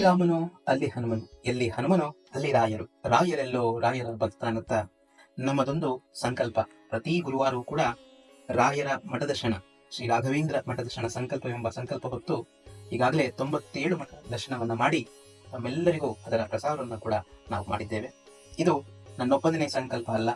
ರಾಮನು ಅಲ್ಲಿ ಹನುಮನು. ಎಲ್ಲಿ ಹನುಮನು, ಅಲ್ಲಿ ರಾಯರು. ರಾಯರೆಲ್ಲೋ ರಾಯರ ಭಕ್ತ ಅನ್ನುತ್ತ ನಮ್ಮದೊಂದು ಸಂಕಲ್ಪ. ಪ್ರತಿ ಗುರುವಾರವೂ ಕೂಡ ರಾಯರ ಮಠದರ್ಶನ, ಶ್ರೀ ರಾಘವೇಂದ್ರ ಮಠದರ್ಶನ ಶಣ ಸಂಕಲ್ಪ ಹೊತ್ತು ಈಗಾಗಲೇ ತೊಂಬತ್ತೇಳು ಮಠ ದರ್ಶನವನ್ನ ಮಾಡಿ ತಮ್ಮೆಲ್ಲರಿಗೂ ಅದರ ಪ್ರಸಾರವನ್ನು ಕೂಡ ನಾವು ಮಾಡಿದ್ದೇವೆ. ಇದು ನನ್ನೊಬ್ಬನೇ ಸಂಕಲ್ಪ ಅಲ್ಲ.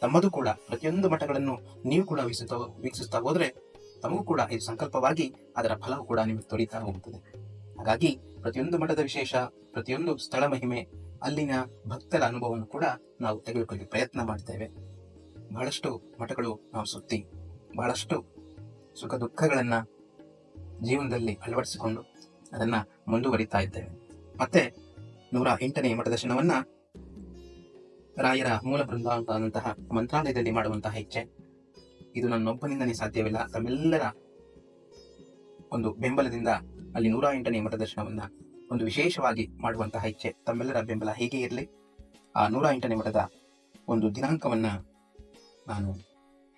ತಮ್ಮದು ಕೂಡ, ಪ್ರತಿಯೊಂದು ಮಠಗಳನ್ನು ನೀವು ಕೂಡ ವೀಕ್ಷಿಸುತ್ತಾ ವೀಕ್ಷಿಸ್ತಾ ಹೋದ್ರೆ ತಮಗೂ ಕೂಡ ಇದು ಸಂಕಲ್ಪವಾಗಿ ಅದರ ಫಲವು ಕೂಡ ನಿಮಗೆ ತೊರೀತಾ ಹೋಗುತ್ತದೆ. ಹಾಗಾಗಿ ಪ್ರತಿಯೊಂದು ಮಠದ ವಿಶೇಷ, ಪ್ರತಿಯೊಂದು ಸ್ಥಳ ಮಹಿಮೆ, ಅಲ್ಲಿನ ಭಕ್ತರ ಅನುಭವವನ್ನು ಕೂಡ ನಾವು ತೆಗೆದುಕೊಳ್ಳಿ ಪ್ರಯತ್ನ ಮಾಡ್ತೇವೆ. ಬಹಳಷ್ಟು ಮಠಗಳು ನಾವು ಸುತ್ತಿ, ಬಹಳಷ್ಟು ಸುಖ ದುಃಖಗಳನ್ನ ಜೀವನದಲ್ಲಿ ಅಳವಡಿಸಿಕೊಂಡು ಅದನ್ನ ಮುಂದುವರಿತಾ ಇದ್ದೇವೆ. ಮತ್ತೆ ನೂರ ಎಂಟನೇ ಮಠದರ್ಶನವನ್ನ ರಾಯರ ಮೂಲ ಬೃಂದಾವಂತಹ ಮಂತ್ರಾಲಯದಲ್ಲಿ ಮಾಡುವಂತಹ ಇಚ್ಛೆ. ಇದು ನನ್ನೊಬ್ಬನಿಂದನೇ ಸಾಧ್ಯವಿಲ್ಲ, ತಮ್ಮೆಲ್ಲರ ಒಂದು ಬೆಂಬಲದಿಂದ ಅಲ್ಲಿ ನೂರ ಎಂಟನೇ ಮಠದರ್ಶನವನ್ನ ಒಂದು ವಿಶೇಷವಾಗಿ ಮಾಡುವಂತಹ ಇಚ್ಛೆ ತಮ್ಮೆಲ್ಲರ ಬೆಂಬಲ ಹೇಗೆ ಇರಲಿ? ಆ ನೂರ ಎಂಟನೇ ಮಠದ ಒಂದು ದಿನಾಂಕವನ್ನು ನಾನು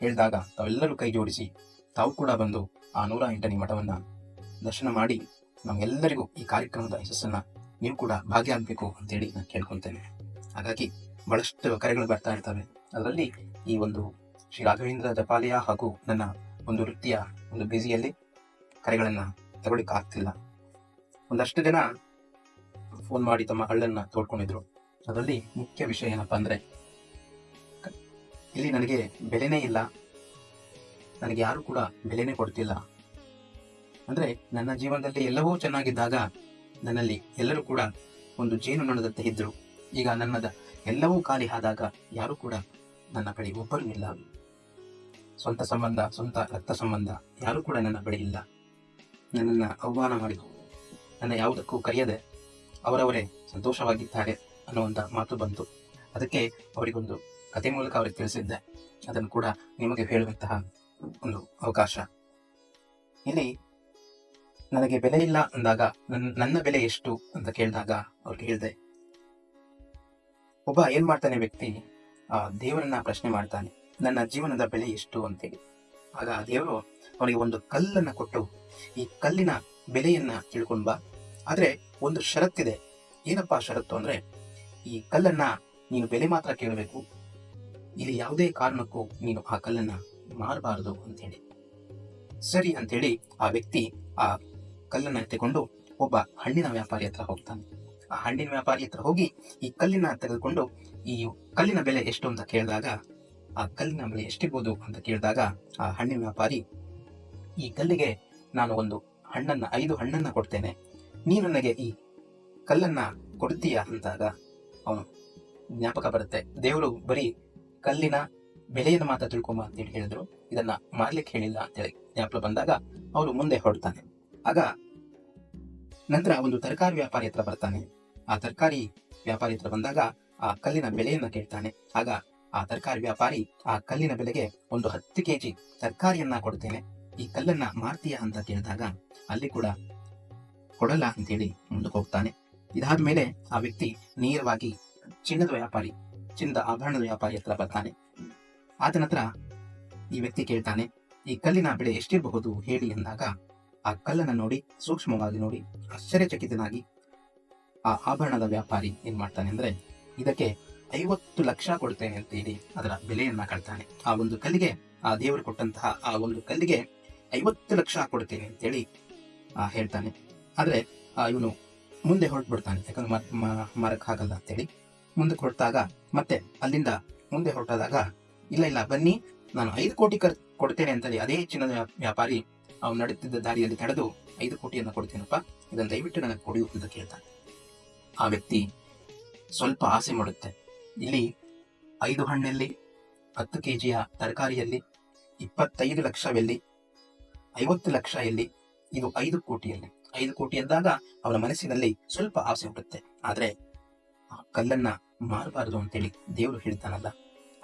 ಹೇಳಿದಾಗ ತಾವೆಲ್ಲರೂ ಕೈ ಜೋಡಿಸಿ ತಾವು ಕೂಡ ಬಂದು ಆ ನೂರ ಎಂಟನೇ ಮಠವನ್ನು ದರ್ಶನ ಮಾಡಿ ನಮಗೆಲ್ಲರಿಗೂ ಈ ಕಾರ್ಯಕ್ರಮದ ಯಶಸ್ಸನ್ನು ನೀವು ಕೂಡ ಭಾಗಿಯಾಗಬೇಕು ಅಂತೇಳಿ ನಾನು ಕೇಳ್ಕೊತೇನೆ ಹಾಗಾಗಿ ಬಹಳಷ್ಟು ಕರೆಗಳು ಬರ್ತಾ ಇರ್ತವೆ. ಅದರಲ್ಲಿ ಈ ಒಂದು ಶ್ರೀ ರಾಘವೇಂದ್ರ ಜಪಾಲಯ ಹಾಗೂ ನನ್ನ ಒಂದು ವೃತ್ತಿಯ ಒಂದು ಬ್ಯುಸಿಯಲ್ಲಿ ಕರೆಗಳನ್ನ ತಗೊಳ್ಳಿಕ್ಕೆ ಆಗ್ತಿಲ್ಲ ಒಂದಷ್ಟು ಜನ ಫೋನ್ ಮಾಡಿ ತಮ್ಮ ಹಳ್ಳನ್ನ ತೋಡ್ಕೊಂಡಿದ್ರು. ಅದರಲ್ಲಿ ಮುಖ್ಯ ವಿಷಯ ಏನಪ್ಪ ಅಂದರೆ ಇಲ್ಲಿ ನನಗೆ ಬೆಲೆನೇ ಇಲ್ಲ. ನನಗೆ ಯಾರು ಕೂಡ ಬೆಲೆನೇ ಕೊಡ್ತಿಲ್ಲ. ಅಂದ್ರೆ ನನ್ನ ಜೀವನದಲ್ಲಿ ಎಲ್ಲವೂ ಚೆನ್ನಾಗಿದ್ದಾಗ ನನ್ನಲ್ಲಿ ಎಲ್ಲರೂ ಕೂಡ ಒಂದು ಜೇನು ನೊಣದಂತೆ ಇದ್ರು. ಈಗ ನನ್ನದ ಎಲ್ಲವೂ ಖಾಲಿ ಆದಾಗ ಯಾರು ಕೂಡ ನನ್ನ ಬಳಿ ಒಬ್ಬರು ಇಲ್ಲ. ಸ್ವಂತ ಸಂಬಂಧ, ಸ್ವಂತ ರಕ್ತ ಸಂಬಂಧ ಯಾರು ಕೂಡ ನನ್ನ ಬಳಿ ಇಲ್ಲ. ನನ್ನನ್ನು ಅವಮಾನ ಮಾಡಿದ್ರು ನನ್ನ ಯಾವುದಕ್ಕೂ ಕರೆಯದೆ ಅವರವರೇ ಸಂತೋಷವಾಗಿದ್ದಾರೆ ಅನ್ನುವಂಥ ಮಾತು ಬಂತು. ಅದಕ್ಕೆ ಅವರಿಗೊಂದು ಕತೆ ಮೂಲಕ ಅವರಿಗೆ ತಿಳಿಸಿದ್ದೆ. ಅದನ್ನು ಕೂಡ ನಿಮಗೆ ಹೇಳುವಂತಹ ಒಂದು ಅವಕಾಶ. ಇಲ್ಲಿ ನನಗೆ ಬೆಲೆ ಇಲ್ಲ ಅಂದಾಗ ನನ್ನ ನನ್ನ ಬೆಲೆ ಎಷ್ಟು ಅಂತ ಕೇಳಿದಾಗ ಅವ್ರಿಗೆ ಹೇಳಿದೆ. ಒಬ್ಬ ಏನ್ ಮಾಡ್ತಾನೆ ವ್ಯಕ್ತಿ, ಆ ದೇವರನ್ನ ಪ್ರಶ್ನೆ ಮಾಡ್ತಾನೆ, ನನ್ನ ಜೀವನದ ಬೆಲೆ ಎಷ್ಟು ಅಂತೇಳಿ. ಆಗ ದೇವರು ಅವನಿಗೆ ಒಂದು ಕಲ್ಲನ್ನ ಕೊಟ್ಟು, ಈ ಕಲ್ಲಿನ ಬೆಲೆಯನ್ನ ತಿಳ್ಕೊಂಡ್ ಬಾ. ಆದ್ರೆ ಒಂದು ಷರತ್ತಿದೆ. ಏನಪ್ಪಾ ಷರತ್ತು ಅಂದ್ರೆ, ಈ ಕಲ್ಲನ್ನ ನೀನು ಬೆಲೆ ಮಾತ್ರ ಕೇಳಬೇಕು. ಇಲ್ಲಿ ಯಾವುದೇ ಕಾರಣಕ್ಕೂ ನೀನು ಆ ಕಲ್ಲನ್ನ ಮಾರಬಾರದು ಅಂತೇಳಿ ಸರಿ ಅಂತೇಳಿ ಆ ವ್ಯಕ್ತಿ ಆ ಕಲ್ಲನ್ನ ತಗೊಂಡು ಒಬ್ಬ ಹಣ್ಣಿನ ವ್ಯಾಪಾರಿ ಹತ್ರ ಹೋಗ್ತಾನೆ. ಆ ಹಣ್ಣಿನ ವ್ಯಾಪಾರಿ ಹತ್ರ ಹೋಗಿ ಈ ಕಲ್ಲಿನ ತೆಗೆದುಕೊಂಡು, ಈ ಕಲ್ಲಿನ ಬೆಲೆ ಎಷ್ಟು ಅಂತ ಕೇಳಿದಾಗ ಆ ಕಲ್ಲಿನ ಬೆಲೆ ಎಷ್ಟಿರ್ಬೋದು ಅಂತ ಕೇಳಿದಾಗ ಆ ಹಣ್ಣಿನ ವ್ಯಾಪಾರಿ, ಈ ಕಲ್ಲಿಗೆ ನಾನು ಒಂದು ಹಣ್ಣನ್ನ, ಐದು ಹಣ್ಣನ್ನ ಕೊಡ್ತೇನೆ. ನೀನು ನನಗೆ ಈ ಕಲ್ಲನ್ನ ಕೊಡ್ತೀಯ? ಅಂದಾಗ ಅವನು, ಜ್ಞಾಪಕ ಬರುತ್ತೆ. ದೇವರು ಬರೀ ಕಲ್ಲಿನ ಬೆಲೆಯನ್ನು ಮಾತ್ರ ತಿಳ್ಕೊಂಬ ಅಂತೇಳಿ ಹೇಳಿದ್ರು. ಇದನ್ನ ಮಾರ್ಲಿಕ್ಕೆ ಹೇಳಿಲ್ಲ ಅಂತೇಳಿ ಜ್ಞಾಪಕ ಬಂದಾಗ ಅವರು ಮುಂದೆ ಹೊರಡ್ತಾನೆ. ಆಗ ನಂತರ ಒಂದು ತರಕಾರಿ ವ್ಯಾಪಾರಿ ಹತ್ರ ಬರ್ತಾನೆ. ಆ ತರಕಾರಿ ವ್ಯಾಪಾರಿ ಹತ್ರ ಬಂದಾಗ ಆ ಕಲ್ಲಿನ ಬೆಲೆಯನ್ನ ಕೇಳ್ತಾನೆ. ಆಗ ಆ ತರಕಾರಿ ವ್ಯಾಪಾರಿ ಆ ಕಲ್ಲಿನ ಬೆಲೆಗೆ ಒಂದು ಹತ್ತು ಕೆಜಿ ತರಕಾರಿಯನ್ನ ಕೊಡ್ತೇನೆ. ಈ ಕಲ್ಲನ್ನ ಮಾರ್ತೀಯ ಅಂತ ಕೇಳಿದಾಗ ಅಲ್ಲಿ ಕೂಡ ಕೊಡಲ್ಲ ಅಂತೇಳಿ ಮುಂದಕ್ಕೆ ಹೋಗ್ತಾನೆ ಇದಾದ ಮೇಲೆ ಆ ವ್ಯಕ್ತಿ ನೇರವಾಗಿ ಚಿನ್ನದ ವ್ಯಾಪಾರಿ, ಚಿನ್ನದ ಆಭರಣದ ವ್ಯಾಪಾರಿ ಹತ್ರ ಬರ್ತಾನೆ. ಆತನ ಹತ್ರ ಈ ವ್ಯಕ್ತಿ ಕೇಳ್ತಾನೆ, ಈ ಕಲ್ಲಿನ ಬೆಳೆ ಎಷ್ಟಿರಬಹುದು? ಹೇಳಿ ಅಂದಾಗ, ಆ ಕಲ್ಲನ್ನು ನೋಡಿ, ಸೂಕ್ಷ್ಮವಾಗಿ ನೋಡಿ, ಆಶ್ಚರ್ಯಚಕಿತನಾಗಿ ಆ ಆಭರಣದ ವ್ಯಾಪಾರಿ ಏನ್ ಮಾಡ್ತಾನೆ ಅಂದ್ರೆ, ಇದಕ್ಕೆ ಐವತ್ತು ಲಕ್ಷ ಕೊಡ್ತೇನೆ ಅಂತ ಹೇಳಿ ಅದರ ಬೆಲೆಯನ್ನ ಕಳ್ತಾನೆ ಆ ಒಂದು ಕಲ್ಲಿಗೆ, ಆ ದೇವರು ಕೊಟ್ಟಂತಹ ಆ ಒಂದು ಕಲ್ಲಿಗೆ ಐವತ್ತು ಲಕ್ಷ ಕೊಡ್ತೇನೆ ಅಂತೇಳಿ ಆ, ಹೇಳ್ತಾನೆ. ಆದ್ರೆ, ಆ, ಇವನು ಮುಂದೆ ಹೊರಟ್ಬಿಡ್ತಾನೆ. ಯಾಕಂದ್ರೆ ಮರಕ್ ಆಗಲ್ಲ ಅಂತೇಳಿ ಮುಂದಕ್ಕೆ ಹೊರಟಾಗ ಮತ್ತೆ ಅಲ್ಲಿಂದ ಮುಂದೆ ಹೊರಟಾದಾಗ, ಇಲ್ಲ ಇಲ್ಲ, ಬನ್ನಿ, ನಾನು ಐದು ಕೋಟಿ ಕರ್, ಕೊಡ್ತೇನೆ ಅಂತೇಳಿ ಅದೇ ಚಿನ್ನದ ವ್ಯಾ- ವ್ಯಾಪಾರಿ ಅವ್ನು ನಡೀತಿದ್ದ ದಾರಿಯಲ್ಲಿ ತಡೆದು ಐದು ಕೋಟಿಯನ್ನ ಕೊಡ್ತೇನಪ್ಪ, ಇದನ್ನು ದಯವಿಟ್ಟು ನನಗೆ ಕೊಡಿ ಅಂತ ಕೇಳ್ತಾನೆ. ಆ ವ್ಯಕ್ತಿ ಸ್ವಲ್ಪ ಆಸೆ ಮಾಡುತ್ತೆ. ಇಲ್ಲಿ ಐದು ಹಣ್ಣಲ್ಲಿ, ಹತ್ತು ಕೆಜಿಯ ತರಕಾರಿಯಲ್ಲಿ, ಇಪ್ಪತ್ತೈದು ಲಕ್ಷವೆಲ್ಲಿ, ಐವತ್ತು ಲಕ್ಷ ಎಲ್ಲಿ, ಇದು ಐದು ಕೋಟಿಯಲ್ಲಿ. ಐದು ಕೋಟಿ ಎಂದಾಗ ಅವನ ಮನಸ್ಸಿನಲ್ಲಿ ಸ್ವಲ್ಪ ಆಸೆ ಹುಟ್ಟುತ್ತೆ. ಆದ್ರೆ ಆ ಕಲ್ಲನ್ನ ಮಾರಬಾರದು ಅಂತೇಳಿ ದೇವರು ಹೇಳ್ತಾನಲ್ಲ.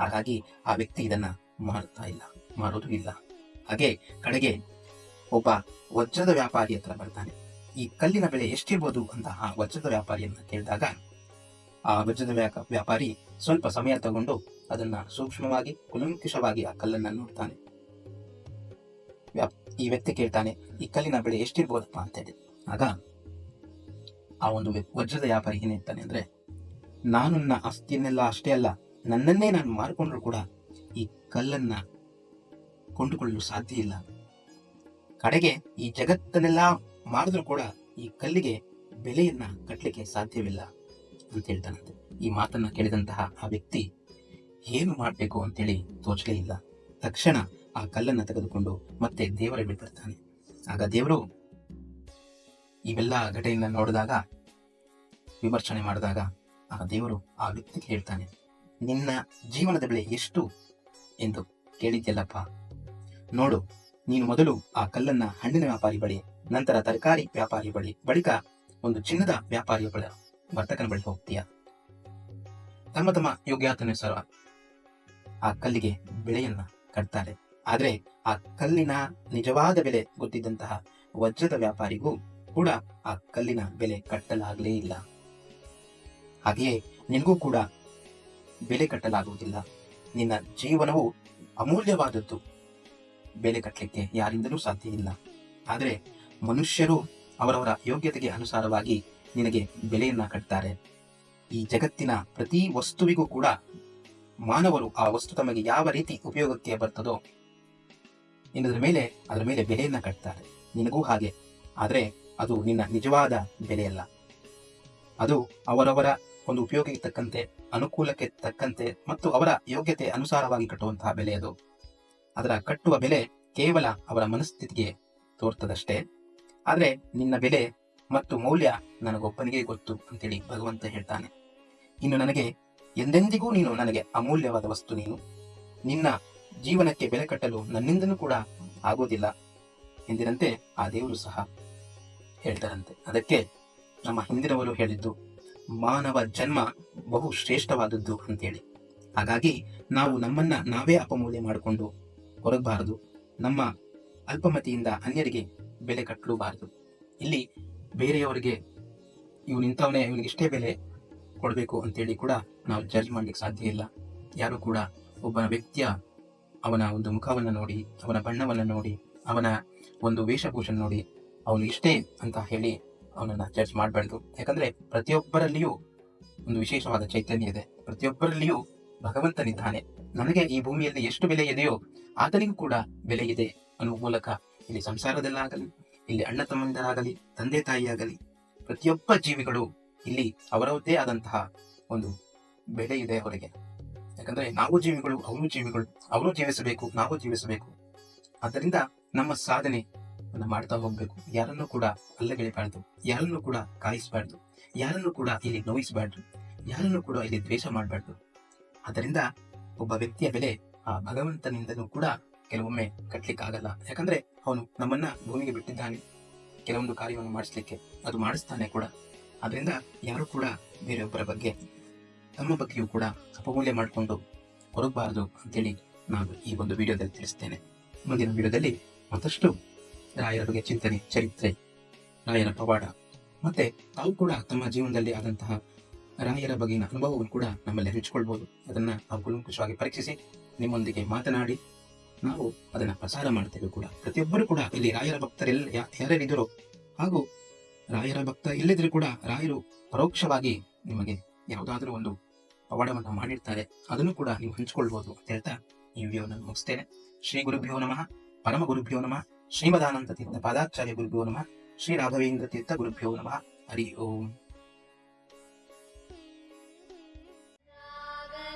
ಹಾಗಾಗಿ ಆ ವ್ಯಕ್ತಿ ಇದನ್ನ ಮಾರುತ್ತಾ ಇಲ್ಲ, ಮಾರೋದು ಇಲ್ಲ. ಹಾಗೆ ಕಡೆಗೆ ಒಬ್ಬ ವಜ್ರದ ವ್ಯಾಪಾರಿ ಹತ್ರ ಬರ್ತಾನೆ. ಈ ಕಲ್ಲಿನ ಬೆಲೆ ಎಷ್ಟಿರ್ಬೋದು ಅಂತ ಆ ವಜ್ರದ ವ್ಯಾಪಾರಿಯನ್ನ ಕೇಳಿದಾಗ ಆ ವಜ್ರದ ವ್ಯಾಪಾರಿ ಸ್ವಲ್ಪ ಸಮಯ ತಗೊಂಡು ಅದನ್ನ ಸೂಕ್ಷ್ಮವಾಗಿ, ಕುಲಂಕುಷವಾಗಿ ಆ ಕಲ್ಲನ್ನ ನೋಡ್ತಾನೆ. ಈ ವ್ಯಕ್ತಿ ಕೇಳ್ತಾನೆ, ಈ ಕಲ್ಲಿನ ಬೆಳೆ ಎಷ್ಟಿರ್ಬೋದಪ್ಪ? ಅಂತ ಹೇಳಿ. ಆಗ ಆ ಒಂದು ವಜ್ರದ ವ್ಯಾಪಾರಿ ಏನ್ ಹೇಳ್ತಾನೆ ಅಂದ್ರೆ ನಾನು ನನ್ನ ಆಸ್ತಿಯನ್ನೆಲ್ಲ ಅಷ್ಟೇ ಅಲ್ಲ, ನನ್ನನ್ನೇ ನಾನು ಮಾರ್ಕೊಂಡ್ರು ಕೂಡ ಈ ಕಲ್ಲನ್ನ ಕೊಂಡುಕೊಳ್ಳಲು ಸಾಧ್ಯ ಇಲ್ಲ. ಕಡೆಗೆ ಈ ಜಗತ್ತನ್ನೆಲ್ಲ ಮಾರಿದ್ರು ಕೂಡ ಈ ಕಲ್ಲಿಗೆ ಬೆಲೆಯನ್ನ ಕಟ್ಟಲಿಕ್ಕೆ ಸಾಧ್ಯವಿಲ್ಲ. ಅಂತ ಹೇಳ್ತಾನಂತೆ. ಈ ಮಾತನ್ನ ಕೇಳಿದಂತಹ ಆ ವ್ಯಕ್ತಿ, ಏನು ಮಾಡಬೇಕು? ಅಂತೇಳಿ ತೋಚಲೇ ಇಲ್ಲ. ತಕ್ಷಣ ಆ ಕಲ್ಲನ್ನ ತೆಗೆದುಕೊಂಡು ಮತ್ತೆ ದೇವರ ಬಳಿ ಬರ್ತಾನೆ. ಆಗ ದೇವರು ಇವೆಲ್ಲ ಘಟನೆಯನ್ನು ನೋಡಿದಾಗ, ವಿಮರ್ಶನೆ ಮಾಡಿದಾಗ, ಆ ದೇವರು ಆ ವ್ಯಕ್ತಿಗೆ ಹೇಳ್ತಾನೆ, ನಿನ್ನ ಜೀವನದ ಬೆಲೆ ಎಷ್ಟು? ಎಂದು ಕೇಳಿದ್ಯಲ್ಲಪ್ಪ. ನೋಡು, ನೀನು ಮೊದಲು ಆ ಕಲ್ಲನ್ನ ಹಣ್ಣಿನ ವ್ಯಾಪಾರಿ ಬಳಿ, ನಂತರ ತರಕಾರಿ ವ್ಯಾಪಾರಿ ಬಳಿ, ಬಳಿಕ ಒಂದು ಚಿನ್ನದ ವ್ಯಾಪಾರಿಯ ಬಳಿ ವರ್ತಕನ ಬಳಿ ಹೋಗ್ತೀಯ? ತಮ್ಮ ತಮ್ಮ ಯೋಗ್ಯಾತನುಸಾರ ಆ ಕಲ್ಲಿಗೆ ಬೆಳೆಯನ್ನ ಕಟ್ತಾರೆ. ಆದ್ರೆ ಆ ಕಲ್ಲಿನ ನಿಜವಾದ ಬೆಲೆ ಗೊತ್ತಿದ್ದಂತಹ ವಜ್ರದ ವ್ಯಾಪಾರಿಗೂ ಕೂಡ ಆ ಕಲ್ಲಿನ ಬೆಲೆ ಕಟ್ಟಲಾಗಲೇ ಇಲ್ಲ. ಹಾಗೆಯೇ ನಿನಗೂ ಕೂಡ ಬೆಲೆ ಕಟ್ಟಲಾಗುವುದಿಲ್ಲ. ನಿನ್ನ ಜೀವನವು ಅಮೂಲ್ಯವಾದದ್ದು. ಬೆಲೆ ಕಟ್ಟಲಿಕ್ಕೆ ಯಾರಿಂದಲೂ ಸಾಧ್ಯ ಇಲ್ಲ ಆದರೆ ಮನುಷ್ಯರು ಅವರವರ ಯೋಗ್ಯತೆಗೆ ಅನುಸಾರವಾಗಿ ನಿನಗೆ ಬೆಲೆಯನ್ನ ಕಟ್ತಾರೆ. ಈ ಜಗತ್ತಿನ ಪ್ರತಿ ವಸ್ತುವಿಗೂ ಕೂಡ ಮಾನವರು ಆ ವಸ್ತು ತಮಗೆ ಯಾವ ರೀತಿ ಉಪಯೋಗಕ್ಕೆ ಬರ್ತದೋ ಎನ್ನುವುದರ ಮೇಲೆ, ಅದರ ಮೇಲೆ ಬೆಲೆಯನ್ನ ಕಟ್ತಾರೆ. ನಿನಗೂ ಹಾಗೆ. ಆದರೆ ಅದು ನಿನ್ನ ನಿಜವಾದ ಬೆಲೆಯಲ್ಲ. ಅದು ಅವರವರ ಒಂದು ಉಪಯೋಗಕ್ಕೆ ತಕ್ಕಂತೆ, ಅನುಕೂಲಕ್ಕೆ ತಕ್ಕಂತೆ ಮತ್ತು ಅವರ ಯೋಗ್ಯತೆ ಅನುಸಾರವಾಗಿ ಕಟ್ಟುವಂತಹ ಬೆಲೆ ಅದು. ಅದರ ಕಟ್ಟುವ ಬೆಲೆ ಕೇವಲ ಅವರ ಮನಸ್ಥಿತಿಗೆ ತೋರ್ತದಷ್ಟೇ. ಆದರೆ ನಿನ್ನ ಬೆಲೆ ಮತ್ತು ಮೌಲ್ಯ ನನಗೊಬ್ಬನಿಗೆ ಗೊತ್ತು ಅಂತೇಳಿ ಭಗವಂತ ಹೇಳ್ತಾನೆ. ಇನ್ನು ನನಗೆ ಎಂದೆಂದಿಗೂ ನೀನು ನನಗೆ ಅಮೂಲ್ಯವಾದ ವಸ್ತು ನೀನು. ನಿನ್ನ ಜೀವನಕ್ಕೆ ಬೆಲೆ ಕಟ್ಟಲು ನನ್ನಿಂದನೂ ಕೂಡ ಆಗೋದಿಲ್ಲ ಎಂದಿನಂತೆ ಆ ದೇವರು ಸಹ ಹೇಳ್ತಾರಂತೆ. ಅದಕ್ಕೆ ನಮ್ಮ ಹಿಂದಿನವರು ಹೇಳಿದ್ದು, ಮಾನವ ಜನ್ಮ ಬಹು ಶ್ರೇಷ್ಠವಾದದ್ದು ಅಂತೇಳಿ. ಹಾಗಾಗಿ ನಾವು ನಮ್ಮನ್ನ ನಾವೇ ಅಪಮೂಲ್ಯ ಮಾಡಿಕೊಂಡು ಹೊರಗಬಾರದು. ನಮ್ಮ ಅಲ್ಪಮತಿಯಿಂದ ಅನ್ಯರಿಗೆ ಬೆಲೆ ಕಟ್ಟಲೂಬಾರದು. ಇಲ್ಲಿ ಬೇರೆಯವರಿಗೆ ಇವ್ನು ಇಂಥವನೇ, ಇವನಿಗೆ ಇಷ್ಟೇ ಬೆಲೆ ಕೊಡಬೇಕು ಅಂತೇಳಿ ಕೂಡ ನಾವು ಜಡ್ಜ್ ಮಾಡ್ಲಿಕ್ಕೆ ಸಾಧ್ಯ ಇಲ್ಲ. ಯಾರು ಕೂಡ ಒಬ್ಬ ವ್ಯಕ್ತಿಯ ಅವನ ಒಂದು ಮುಖವನ್ನು ನೋಡಿ, ಅವನ ಬಣ್ಣವನ್ನು ನೋಡಿ, ಅವನ ಒಂದು ವೇಷಭೂಷಣ ನೋಡಿ ಅವನು ಇಷ್ಟೇ ಅಂತ ಹೇಳಿ ಅವನನ್ನು ಜಡ್ಜ್ ಮಾಡಬಾರ್ದು. ಯಾಕಂದ್ರೆ ಪ್ರತಿಯೊಬ್ಬರಲ್ಲಿಯೂ ಒಂದು ವಿಶೇಷವಾದ ಚೈತನ್ಯ ಇದೆ. ಪ್ರತಿಯೊಬ್ಬರಲ್ಲಿಯೂ ಭಗವಂತನಿದ್ದಾನೆ. ನನಗೆ ಈ ಭೂಮಿಯಲ್ಲಿ ಎಷ್ಟು ಬೆಲೆ ಇದೆಯೋ ಆತನಿಗೂ ಕೂಡ ಬೆಲೆ ಇದೆ ಅನ್ನುವ ಮೂಲಕ ಇಲ್ಲಿ ಸಂಸಾರದಲ್ಲಾಗಲಿ ಇಲ್ಲಿ ಅಣ್ಣ ತಮ್ಮಂದರಾಗಲಿ, ತಂದೆ ತಾಯಿಯಾಗಲಿ, ಪ್ರತಿಯೊಬ್ಬ ಜೀವಿಗಳು ಇಲ್ಲಿ ಅವರದ್ದೇ ಆದಂತಹ ಒಂದು ಬೆಲೆ ಇದೆ ಅವರಿಗೆ. ಯಾಕಂದ್ರೆ ನಾವು ಜೀವಿಗಳು, ಅವರು ಜೀವಿಗಳು, ಅವರು ಜೀವಿಸಬೇಕು, ನಾವು ಜೀವಿಸಬೇಕು. ಆದ್ದರಿಂದ ನಮ್ಮ ಸಾಧನೆ ಮಾಡ್ತಾ ಹೋಗ್ಬೇಕು. ಯಾರನ್ನು ಕೂಡ ಅಲ್ಲಗೆಳಿಬಾರ್ದು, ಯಾರನ್ನು ಕೂಡ ಕಾಯಿಸಬಾರ್ದು, ಯಾರನ್ನು ಕೂಡ ಇಲ್ಲಿ ನೋಯಿಸಬಾರ್ದು, ಯಾರನ್ನು ಕೂಡ ಇಲ್ಲಿ ದ್ವೇಷ ಮಾಡಬಾರ್ದು. ಅದರಿಂದ ಒಬ್ಬ ವ್ಯಕ್ತಿಯ ಬೆಲೆ ಆ ಭಗವಂತನಿಂದಲೂ ಕೂಡ ಕೆಲವೊಮ್ಮೆ ಕಟ್ಲಿಕ್ಕಾಗಲ್ಲ. ಯಾಕಂದ್ರೆ ಅವನು ನಮ್ಮನ್ನ ಭೂಮಿಗೆ ಬಿಟ್ಟಿದ್ದಾನೆ. ಕೆಲವೊಂದು ಕಾರ್ಯವನ್ನು ಮಾಡಿಸ್ಲಿಕ್ಕೆ ಅದು ಮಾಡಿಸ್ತಾನೆ ಕೂಡ. ಅದರಿಂದ ಯಾರು ಕೂಡ ಬೇರೆಯೊಬ್ಬರ ಬಗ್ಗೆ ತಮ್ಮ ಬಗ್ಗೆಯೂ ಕೂಡ ಅಪಮೂಲ್ಯ ಮಾಡಿಕೊಂಡು ಹೊರಗಬಾರದು ಅಂತೇಳಿ ನಾನು ಈ ಒಂದು ವಿಡಿಯೋದಲ್ಲಿ ತಿಳಿಸ್ತೇನೆ. ಮುಂದಿನ ವಿಡಿಯೋದಲ್ಲಿ ಮತ್ತಷ್ಟು ರಾಯರ ಬಗ್ಗೆ ಚಿಂತನೆ, ಚರಿತ್ರೆ ರಾಯರ ಪವಾಡ ಮತ್ತೆ ತಾವು ಕೂಡ ತಮ್ಮ ಜೀವನದಲ್ಲಿ ಆದಂತಹ ರಾಯರ ಬಗೆಗಿನ ಅನುಭವವನ್ನು ಕೂಡ ನಮ್ಮಲ್ಲಿ ಹಂಚಿಕೊಳ್ಬಹುದು ಅದನ್ನ ನಾವು ಕುಲಂಕುಷವಾಗಿ ಪರೀಕ್ಷಿಸಿ ನಿಮ್ಮೊಂದಿಗೆ ಮಾತನಾಡಿ ನಾವು ಅದನ್ನ ಪ್ರಸಾರ ಮಾಡ್ತೇವೆ ಕೂಡ. ಪ್ರತಿಯೊಬ್ಬರು ಕೂಡ ಇಲ್ಲಿ ರಾಯರ ಭಕ್ತರೆಲ್ಲ ಯಾರ್ಯಾರಿದ್ದರೋ ಹಾಗೂ ರಾಯರ ಭಕ್ತ ಇಲ್ಲದಿದ್ರು ಕೂಡ ರಾಯರು ಪರೋಕ್ಷವಾಗಿ ನಿಮಗೆ ಯಾವುದಾದ್ರೂ ಒಂದು ಪವಾಡವನ್ನು ಮಾಡಿರ್ತಾರೆ. ಅದನ್ನು ಕೂಡ ನೀವು ಹಂಚಿಕೊಳ್ಬಹುದು ಅಂತ ಹೇಳ್ತಾ ಈ ವಿಡಿಯೋನ ಮುಗಿಸ್ತೇನೆ. ಶ್ರೀ ಗುರುಭ್ಯೋ ನಮಃ. ಪರಮ ಗುರುಭ್ಯೋ ನಮಃ. ಶ್ರೀಮದಾನಂದ ತೀರ್ಥ ಪಾದಾಚಾರ್ಯ ಗುರುಭ್ಯೋ ನಮಃ. ಶ್ರೀ ರಾಘವೇಂದ್ರ ತೀರ್ಥ ಗುರುಭ್ಯೋ ನಮಃ. ಹರಿ ಓಂ.